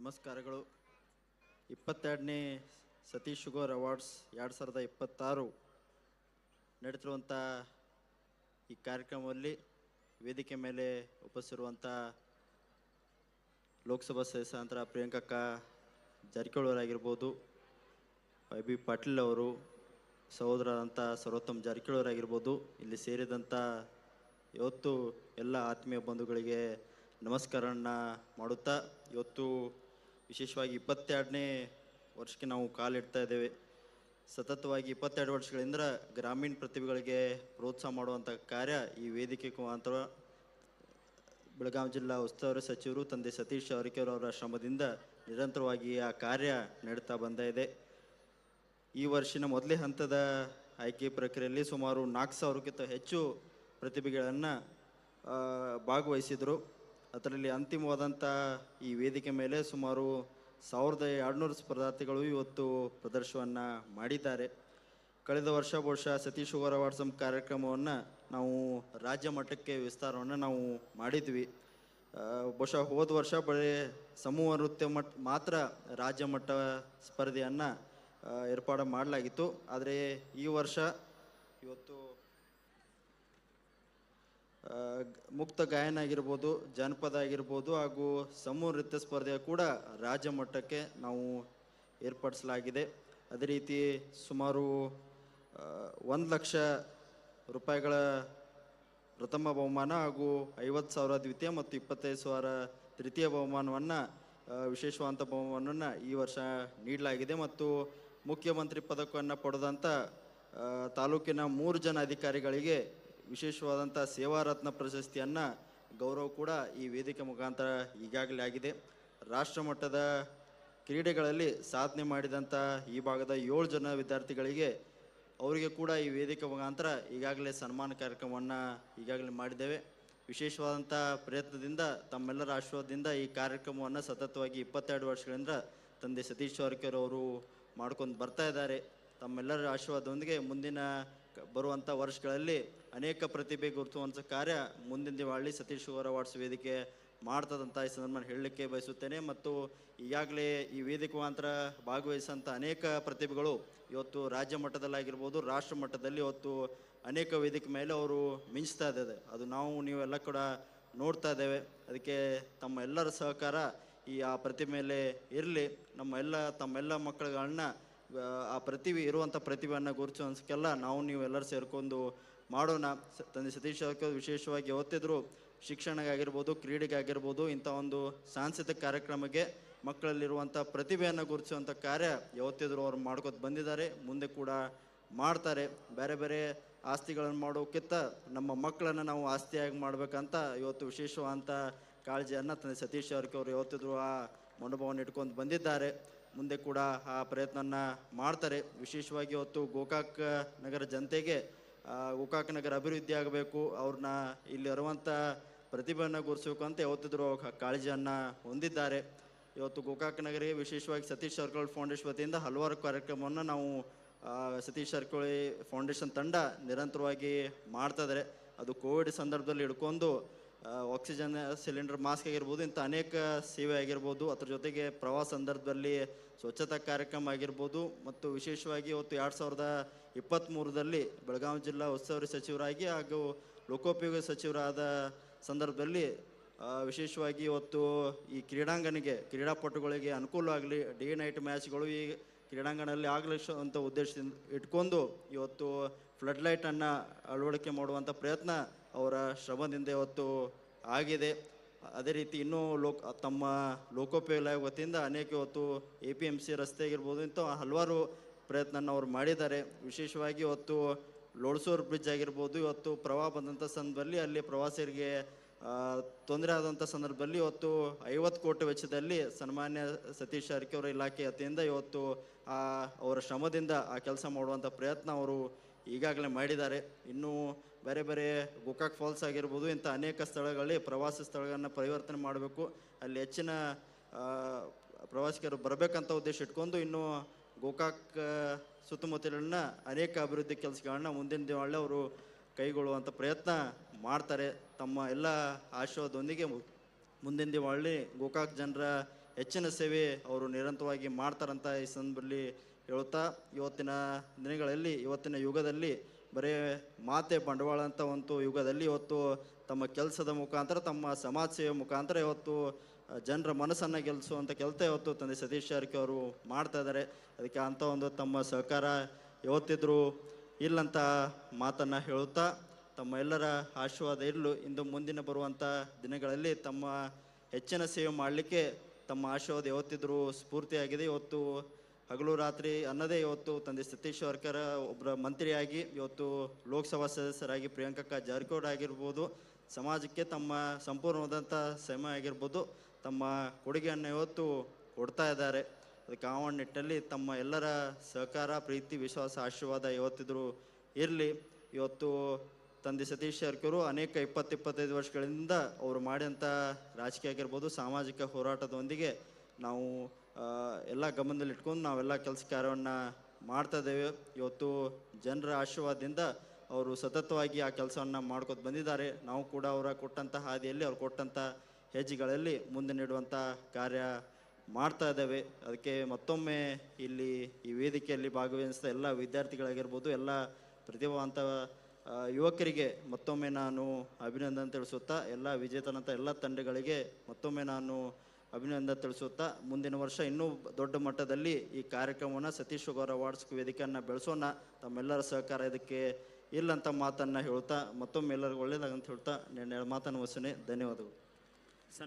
ನಮಸ್ಕಾರಗಳು. ಇಪ್ಪತ್ತೆರಡನೇ Satish sugar awards ಎರಡು ಸಾವಿರದ ಇಪ್ಪತ್ತಾರು ನಡೀತಿರುವಂಥ ಈ ಕಾರ್ಯಕ್ರಮದಲ್ಲಿ ವೇದಿಕೆ ಮೇಲೆ ಉಪಸ್ಥಿರುವಂಥ ಲೋಕಸಭಾ ಸದಸ್ಯರಾಂತರ ಪ್ರಿಯಾಂಕಕ್ಕ ಜಾರಕಿಹೊಳಿಯವರಾಗಿರ್ಬೋದು, ವೈ ಬಿ ಪಾಟೀಲ್ ಅವರು ಸಹೋದರರಂಥ ಸರ್ವೋತ್ತಮ್ ಜಾರಕಿಹೊಳಿಯವರಾಗಿರ್ಬೋದು, ಇಲ್ಲಿ ಸೇರಿದಂಥ ಇವತ್ತು ಎಲ್ಲ ಆತ್ಮೀಯ ಬಂಧುಗಳಿಗೆ ನಮಸ್ಕಾರನ ಮಾಡುತ್ತಾ, ಇವತ್ತು ವಿಶೇಷವಾಗಿ ಇಪ್ಪತ್ತೆರಡನೇ ವರ್ಷಕ್ಕೆ ನಾವು ಕಾಲಿಡ್ತಾ ಇದ್ದೇವೆ. ಸತತವಾಗಿ ಇಪ್ಪತ್ತೆರಡು ವರ್ಷಗಳಿಂದ ಗ್ರಾಮೀಣ ಪ್ರತಿಭೆಗಳಿಗೆ ಪ್ರೋತ್ಸಾಹ ಮಾಡುವಂಥ ಕಾರ್ಯ ಈ ವೇದಿಕೆ ಮುಖಾಂತರ ಬೆಳಗಾವಿ ಜಿಲ್ಲಾ ಉಸ್ತುವಾರಿ ಸಚಿವರು ತಂದೆ ಸತೀಶ್ ಜಾರಕಿಹೊಳಿ ಅವರ ಶ್ರಮದಿಂದ ನಿರಂತರವಾಗಿ ಆ ಕಾರ್ಯ ನಡೀತಾ ಬಂದ ಇದೆ. ಈ ವರ್ಷಿನ ಮೊದಲೇ ಹಂತದ ಆಯ್ಕೆ ಪ್ರಕ್ರಿಯೆಯಲ್ಲಿ ಸುಮಾರು ನಾಲ್ಕು ಸಾವಿರಕ್ಕಿಂತ ಹೆಚ್ಚು ಪ್ರತಿಭೆಗಳನ್ನು ಭಾಗವಹಿಸಿದರು. ಅದರಲ್ಲಿ ಅಂತಿಮವಾದಂಥ ಈ ವೇದಿಕೆ ಮೇಲೆ ಸುಮಾರು ಸಾವಿರದ ಎರಡುನೂರು ಸ್ಪರ್ಧಾರ್ಥಿಗಳು ಇವತ್ತು ಪ್ರದರ್ಶನವನ್ನು ಮಾಡಿದ್ದಾರೆ. ಕಳೆದ ವರ್ಷ ಬಹುಶಃ ಸತೀಶ್ ಶುಗರ್ ವಾಟ್ಸಮ್ ಕಾರ್ಯಕ್ರಮವನ್ನು ನಾವು ರಾಜ್ಯ ಮಟ್ಟಕ್ಕೆ ವಿಸ್ತಾರವನ್ನು ನಾವು ಮಾಡಿದ್ವಿ. ಬಹುಶಃ ಹೋದ ವರ್ಷ ಬರೀ ಸಮೂಹ ನೃತ್ಯ ಮಟ್ಟ ಮಾತ್ರ ರಾಜ್ಯ ಮಟ್ಟ ಸ್ಪರ್ಧೆಯನ್ನು ಏರ್ಪಾಡು ಮಾಡಲಾಗಿತ್ತು. ಆದರೆ ಈ ವರ್ಷ ಇವತ್ತು ಮುಕ್ತ ಗಾಯನ ಆಗಿರ್ಬೋದು, ಜಾನಪದ ಆಗಿರ್ಬೋದು ಹಾಗೂ ಸಮೂಹ ನೃತ್ಯ ಸ್ಪರ್ಧೆ ಕೂಡ ರಾಜ್ಯ ಮಟ್ಟಕ್ಕೆ ನಾವು ಏರ್ಪಡಿಸಲಾಗಿದೆ. ಅದೇ ರೀತಿ ಸುಮಾರು ಒಂದು ಲಕ್ಷ ರೂಪಾಯಿಗಳ ಪ್ರಥಮ ಬಹುಮಾನ ಹಾಗೂ ಐವತ್ತು ಸಾವಿರ ದ್ವಿತೀಯ ಮತ್ತು ಇಪ್ಪತ್ತೈದು ಸಾವಿರ ತೃತೀಯ ಬಹುಮಾನವನ್ನು ವಿಶೇಷವಾದಂಥ ಬಹುಮಾನವನ್ನು ಈ ವರ್ಷ ನೀಡಲಾಗಿದೆ ಮತ್ತು ಮುಖ್ಯಮಂತ್ರಿ ಪದಕವನ್ನು ಪಡೆದಂಥ ತಾಲೂಕಿನ ಮೂರು ಜನ ಅಧಿಕಾರಿಗಳಿಗೆ ವಿಶೇಷವಾದಂಥ ಸೇವಾರತ್ನ ಪ್ರಶಸ್ತಿಯನ್ನು ಗೌರವ ಕೂಡ ಈ ವೇದಿಕೆ ಮುಖಾಂತರ ಈಗಾಗಲೇ ಆಗಿದೆ. ರಾಷ್ಟ್ರ ಮಟ್ಟದ ಕ್ರೀಡೆಗಳಲ್ಲಿ ಸಾಧನೆ ಮಾಡಿದಂಥ ಈ ಭಾಗದ ಏಳು ಜನ ವಿದ್ಯಾರ್ಥಿಗಳಿಗೆ ಅವರಿಗೆ ಕೂಡ ಈ ವೇದಿಕೆ ಮುಖಾಂತರ ಈಗಾಗಲೇ ಸನ್ಮಾನ ಕಾರ್ಯಕ್ರಮವನ್ನು ಈಗಾಗಲೇ ಮಾಡಿದ್ದೇವೆ. ವಿಶೇಷವಾದಂಥ ಪ್ರಯತ್ನದಿಂದ ತಮ್ಮೆಲ್ಲರ ಆಶೀರ್ವಾದದಿಂದ ಈ ಕಾರ್ಯಕ್ರಮವನ್ನು ಸತತವಾಗಿ ಇಪ್ಪತ್ತೆರಡು ವರ್ಷಗಳಿಂದ ತಂದೆ ಸತೀಶ್ ಜಾರಕಿಹೊಳಿ ಅವರು ಮಾಡ್ಕೊಂಡು ಬರ್ತಾ ಇದ್ದಾರೆ. ತಮ್ಮೆಲ್ಲರ ಆಶೀರ್ವಾದದೊಂದಿಗೆ ಮುಂದಿನ ಬರುವಂಥ ವರ್ಷಗಳಲ್ಲಿ ಅನೇಕ ಪ್ರತಿಭೆ ಗುರುತುವಂಥ ಕಾರ್ಯ ಮುಂದಿನ ದಿವಾಳಿ ಸತೀಶ್ ಅವಾರ್ಡ್ಸ್ ವೇದಿಕೆ ಮಾಡ್ತದಂತ ಈ ಸಂದರ್ಭ ಹೇಳಲಿಕ್ಕೆ ಬಯಸುತ್ತೇನೆ. ಮತ್ತು ಈಗಾಗಲೇ ಈ ವೇದಿಕೆ ಮಾತ್ರ ಭಾಗವಹಿಸಂಥ ಅನೇಕ ಪ್ರತಿಭೆಗಳು ಇವತ್ತು ರಾಜ್ಯ ಮಟ್ಟದಲ್ಲಾಗಿರ್ಬೋದು ರಾಷ್ಟ್ರ ಮಟ್ಟದಲ್ಲಿ ಇವತ್ತು ಅನೇಕ ವೇದಿಕೆ ಮೇಲೆ ಅವರು ಮಿಂಚ್ತಾ ಇದ್ದಾರೆ. ಅದು ನಾವು ನೀವೆಲ್ಲ ಕೂಡ ನೋಡ್ತಾ ಇದ್ದೇವೆ. ಅದಕ್ಕೆ ತಮ್ಮ ಎಲ್ಲರ ಸಹಕಾರ ಈ ಆ ಪ್ರತಿಭೆ ಮೇಲೆ ಇರಲಿ. ನಮ್ಮ ಎಲ್ಲ, ತಮ್ಮೆಲ್ಲ ಮಕ್ಕಳುಗಳನ್ನ ಆ, ಪ್ರತಿಭೆ ಇರುವಂಥ ಪ್ರತಿಭೆಯನ್ನು ಗುರುತಿಸೋನ್ಸಕ್ಕೆಲ್ಲ ನಾವು ನೀವು ಎಲ್ಲರೂ ಸೇರ್ಕೊಂಡು ಮಾಡೋಣ. ತಂದೆ ಸತೀಶ್ ಜಾರಕಿಹೊಳಿ ವಿಶೇಷವಾಗಿ ಯಾವತ್ತಿದ್ರು ಶಿಕ್ಷಣಗಾಗಿರ್ಬೋದು ಕ್ರೀಡೆಗಾಗಿರ್ಬೋದು ಇಂಥ ಒಂದು ಸಾಂಸ್ಕೃತಿಕ ಕಾರ್ಯಕ್ರಮಕ್ಕೆ ಮಕ್ಕಳಲ್ಲಿರುವಂಥ ಪ್ರತಿಭೆಯನ್ನು ಗುರುತಿಸುವಂಥ ಕಾರ್ಯ ಯಾವತ್ತಿದ್ರು ಅವ್ರು ಮಾಡ್ಕೊತ ಬಂದಿದ್ದಾರೆ. ಮುಂದೆ ಕೂಡ ಮಾಡ್ತಾರೆ. ಬೇರೆ ಬೇರೆ ಆಸ್ತಿಗಳನ್ನು ಮಾಡೋಕ್ಕಿಂತ ನಮ್ಮ ಮಕ್ಕಳನ್ನು ನಾವು ಆಸ್ತಿಯಾಗಿ ಮಾಡಬೇಕಂತ ಇವತ್ತು ವಿಶೇಷವಾದಂಥ ಕಾಳಜಿಯನ್ನು ತಂದೆ ಸತೀಶ್ ಅವರು ಯಾವತ್ತಿದ್ರು ಆ ಮನೋಭಾವನ ಇಟ್ಕೊಂಡು ಬಂದಿದ್ದಾರೆ. ಮುಂದೆ ಕೂಡ ಆ ಪ್ರಯತ್ನನ ಮಾಡ್ತಾರೆ. ವಿಶೇಷವಾಗಿ ಇವತ್ತು ಗೋಕಾಕ್ ನಗರ ಜನತೆಗೆ ಗೋಕಾಕ್ ನಗರ ಅಭಿವೃದ್ಧಿ ಆಗಬೇಕು, ಅವ್ರನ್ನ ಇಲ್ಲಿ ಇರುವಂಥ ಪ್ರತಿಭೆಯನ್ನು ಗುರುತಿಸಬೇಕು ಅಂತ ಯಾವತ್ತಿದ್ರು ಕಾಳಜಿಯನ್ನು ಹೊಂದಿದ್ದಾರೆ. ಇವತ್ತು ಗೋಕಾಕ್ ನಗರಿಗೆ ವಿಶೇಷವಾಗಿ ಸತೀಶ್ ಜಾರಕಿಹೊಳಿ ಫೌಂಡೇಶನ್ ವತಿಯಿಂದ ಹಲವಾರು ಕಾರ್ಯಕ್ರಮವನ್ನು ನಾವು ಸತೀಶ್ ಸರ್ಕೋಳಿ ಫೌಂಡೇಶನ್ ತಂಡ ನಿರಂತರವಾಗಿ ಮಾಡ್ತಾ ಅದು ಕೋವಿಡ್ ಸಂದರ್ಭದಲ್ಲಿ ಹಿಡ್ಕೊಂಡು ಆಕ್ಸಿಜನ್ ಸಿಲಿಂಡರ್ ಮಾಸ್ಕ್ ಆಗಿರ್ಬೋದು, ಇಂಥ ಅನೇಕ ಸೇವೆ ಆಗಿರ್ಬೋದು. ಅದ್ರ ಜೊತೆಗೆ ಪ್ರವಾಸ ಸಂದರ್ಭದಲ್ಲಿ ಸ್ವಚ್ಛತಾ ಕಾರ್ಯಕ್ರಮ ಆಗಿರ್ಬೋದು. ಮತ್ತು ವಿಶೇಷವಾಗಿ ಇವತ್ತು ಎರಡು ಸಾವಿರದ ಇಪ್ಪತ್ತ್ಮೂರರಲ್ಲಿ ಬೆಳಗಾವಿ ಜಿಲ್ಲಾ ಉಸ್ತುವಾರಿ ಸಚಿವರಾಗಿ ಹಾಗೂ ಲೋಕೋಪಯೋಗಿ ಸಚಿವರಾದ ಸಂದರ್ಭದಲ್ಲಿ ವಿಶೇಷವಾಗಿ ಇವತ್ತು ಈ ಕ್ರೀಡಾಂಗಣಕ್ಕೆ ಕ್ರೀಡಾಪಟುಗಳಿಗೆ ಅನುಕೂಲವಾಗಲಿ ಡೇ ನೈಟ್ ಮ್ಯಾಚ್ಗಳು ಈ ಕ್ರೀಡಾಂಗಣದಲ್ಲಿ ಆಗಲಿ ಅಂತ ಉದ್ದೇಶದಿಂದ ಇಟ್ಕೊಂಡು ಇವತ್ತು ಫ್ಲಡ್ ಲೈಟನ್ನು ಅಳವಡಿಕೆ ಮಾಡುವಂಥ ಪ್ರಯತ್ನ ಅವರ ಶ್ರಮದಿಂದ ಇವತ್ತು ಆಗಿದೆ. ಅದೇ ರೀತಿ ಇನ್ನೂ ಲೋಕ್, ತಮ್ಮ ಲೋಕೋಪಯೋಗ ವತಿಯಿಂದ ಅನೇಕ ಇವತ್ತು ಎ ಪಿ ಎಂ ಸಿ ರಸ್ತೆ ಆಗಿರ್ಬೋದು ಇಂಥ ಹಲವಾರು ಪ್ರಯತ್ನನ ಅವರು ಮಾಡಿದ್ದಾರೆ. ವಿಶೇಷವಾಗಿ ಇವತ್ತು ಲೋಡ್ಸೋರ್ ಬ್ರಿಡ್ಜ್ ಆಗಿರ್ಬೋದು, ಇವತ್ತು ಪ್ರವಾಹ ಬಂದಂಥ ಸಂದರ್ಭದಲ್ಲಿ ಅಲ್ಲಿ ಪ್ರವಾಸಿಗರಿಗೆ ತೊಂದರೆ ಆದಂಥ ಸಂದರ್ಭದಲ್ಲಿ ಇವತ್ತು ಐವತ್ತು ಕೋಟಿ ವೆಚ್ಚದಲ್ಲಿ ಸನ್ಮಾನ್ಯ ಸತೀಶ್ ಅವರ ಇಲಾಖೆ ವತಿಯಿಂದ ಇವತ್ತು ಅವರ ಶ್ರಮದಿಂದ ಆ ಕೆಲಸ ಮಾಡುವಂಥ ಪ್ರಯತ್ನ ಅವರು ಈಗಾಗಲೇ ಮಾಡಿದ್ದಾರೆ. ಇನ್ನೂ ಬೇರೆ ಬೇರೆ ಗೋಕಾಕ್ ಫಾಲ್ಸ್ ಆಗಿರ್ಬೋದು, ಇಂಥ ಅನೇಕ ಸ್ಥಳಗಳಲ್ಲಿ ಪ್ರವಾಸಿ ಸ್ಥಳಗಳನ್ನು ಪರಿವರ್ತನೆ ಮಾಡಬೇಕು. ಅಲ್ಲಿ ಹೆಚ್ಚಿನ ಪ್ರವಾಸಿಗರು ಬರಬೇಕಂತ ಉದ್ದೇಶ ಇಟ್ಕೊಂಡು ಇನ್ನೂ ಗೋಕಾಕ್ ಸುತ್ತಮುತ್ತಲಿನ ಅನೇಕ ಅಭಿವೃದ್ಧಿ ಕೆಲಸಗಳನ್ನ ಮುಂದಿನ ದಿನಗಳಲ್ಲಿ ಅವರು ಕೈಗೊಳ್ಳುವಂಥ ಪ್ರಯತ್ನ ಮಾಡ್ತಾರೆ. ತಮ್ಮ ಎಲ್ಲ ಆಶಯದೊಂದಿಗೆ ಮುಂದಿನ ದಿವಾಳಿ ಗೋಕಾಕ್ ಜನರ ಹೆಚ್ಚಿನ ಸೇವೆ ಅವರು ನಿರಂತರವಾಗಿ ಮಾಡ್ತಾರಂತ ಈ ಸಂದರ್ಭದಲ್ಲಿ ಹೇಳುತ್ತಾ, ಇವತ್ತಿನ ದಿನಗಳಲ್ಲಿ, ಇವತ್ತಿನ ಯುಗದಲ್ಲಿ, ಬರೀ ಮಾತೆ ಬಂಡವಾಳ ಅಂತ ಒಂದು ಯುಗದಲ್ಲಿ ಇವತ್ತು ತಮ್ಮ ಕೆಲಸದ ಮುಖಾಂತರ, ತಮ್ಮ ಸಮಾಜ ಸೇವೆ ಮುಖಾಂತರ ಇವತ್ತು ಜನರ ಮನಸ್ಸನ್ನು ಗೆಲ್ಲಿಸುವಂಥ ಕೆಲಸ ಇವತ್ತು ತಂದೆ ಸತೀಶ್ ಜಾರಕಿ ಅವರು ಮಾಡ್ತಾ ಇದ್ದಾರೆ. ಅದಕ್ಕೆ ಅಂಥ ಒಂದು ತಮ್ಮ ಸಹಕಾರ, ಇವತ್ತಿದ್ರು ಇಲ್ಲಂತ ಮಾತನ್ನು ಹೇಳುತ್ತಾ ತಮ್ಮ ಎಲ್ಲರ ಆಶೀರ್ವಾದ ಇರಲು ಇಂದು ಮುಂದಿನ ಬರುವಂಥ ದಿನಗಳಲ್ಲಿ ತಮ್ಮ ಹೆಚ್ಚಿನ ಸೇವೆ ಮಾಡಲಿಕ್ಕೆ ತಮ್ಮ ಆಶೀರ್ವಾದ ಯಾವತ್ತಿದ್ರೂ ಸ್ಫೂರ್ತಿಯಾಗಿದೆ. ಇವತ್ತು ಹಗಲು ರಾತ್ರಿ ಅನ್ನದೇ ಇವತ್ತು ತಂದೆ ಸತೀಶ್ ವರ್ಕರ್ ಒಬ್ಬರ ಮಂತ್ರಿಯಾಗಿ ಇವತ್ತು ಲೋಕಸಭಾ ಸದಸ್ಯರಾಗಿ ಪ್ರಿಯಾಂಕಕ್ಕ ಜಾರಕಿಹೊಳಿ ಆಗಿರ್ಬೋದು, ಸಮಾಜಕ್ಕೆ ತಮ್ಮ ಸಂಪೂರ್ಣವಾದಂಥ ಸಮಯ ಆಗಿರ್ಬೋದು, ತಮ್ಮ ಕೊಡುಗೆಯನ್ನು ಇವತ್ತು ಕೊಡ್ತಾ ಇದ್ದಾರೆ. ಅದಕ್ಕೆ ಆ ಒಂದು ನಿಟ್ಟಿನಲ್ಲಿ ತಮ್ಮ ಎಲ್ಲರ ಸಹಕಾರ, ಪ್ರೀತಿ, ವಿಶ್ವಾಸ, ಆಶೀರ್ವಾದ ಇವತ್ತಿದ್ರು ಇರಲಿ. ಇವತ್ತು ತಂದೆ ಸತೀಶ್ ಶರ್ಕರು ಅನೇಕ ಇಪ್ಪತ್ತು ಇಪ್ಪತ್ತೈದು ವರ್ಷಗಳಿಂದ ಅವರು ಮಾಡಿದಂಥ ರಾಜಕೀಯ ಆಗಿರ್ಬೋದು ಸಾಮಾಜಿಕ ಹೋರಾಟದೊಂದಿಗೆ ನಾವು ಎಲ್ಲ ಗಮನದಲ್ಲಿ ಇಟ್ಕೊಂಡು ನಾವೆಲ್ಲ ಕೆಲಸ ಕಾರ್ಯವನ್ನು ಮಾಡ್ತಾ ಇದ್ದೇವೆ. ಇವತ್ತು ಜನರ ಆಶೀರ್ವಾದದಿಂದ ಅವರು ಸತತವಾಗಿ ಆ ಕೆಲಸವನ್ನು ಮಾಡ್ಕೊತ ಬಂದಿದ್ದಾರೆ. ನಾವು ಕೂಡ ಅವರ ಕೊಟ್ಟಂಥ ಹಾದಿಯಲ್ಲಿ, ಅವ್ರು ಕೊಟ್ಟಂಥ ಹೆಜ್ಜೆಗಳಲ್ಲಿ ಮುಂದೆ ನೀಡುವಂಥ ಕಾರ್ಯ ಮಾಡ್ತಾ ಇದ್ದೇವೆ. ಅದಕ್ಕೆ ಮತ್ತೊಮ್ಮೆ ಇಲ್ಲಿ ಈ ವೇದಿಕೆಯಲ್ಲಿ ಭಾಗವಹಿಸಿದ ಎಲ್ಲ ವಿದ್ಯಾರ್ಥಿಗಳಾಗಿರ್ಬೋದು, ಎಲ್ಲ ಪ್ರತಿಭಾವಂತ ಯುವಕರಿಗೆ ಮತ್ತೊಮ್ಮೆ ನಾನು ಅಭಿನಂದನೆ ತಿಳಿಸುತ್ತಾ, ಎಲ್ಲ ವಿಜೇತನಂತ ಎಲ್ಲ ತಂಡಗಳಿಗೆ ಮತ್ತೊಮ್ಮೆ ನಾನು ಅಭಿನಂದನೆ ತಿಳಿಸುತ್ತಾ, ಮುಂದಿನ ವರ್ಷ ಇನ್ನೂ ದೊಡ್ಡ ಮಟ್ಟದಲ್ಲಿ ಈ ಕಾರ್ಯಕ್ರಮವನ್ನು ಸತೀಶ್ ಗೌರ ಅವಾರ್ಡ್ಸ್ ವೇದಿಕೆಯನ್ನು ಬೆಳೆಸೋಣ, ತಮ್ಮೆಲ್ಲರ ಸಹಕಾರ ಇದಕ್ಕೆ ಇಲ್ಲಂತ ಮಾತನ್ನು ಹೇಳ್ತಾ, ಮತ್ತೊಮ್ಮೆ ಎಲ್ಲರಿಗೂ ಒಳ್ಳೆಯದಾಗಂತ ಹೇಳ್ತಾ ನನ್ನ ಮಾತನ್ನು ವಸನೆ ಧನ್ಯವಾದಗಳು.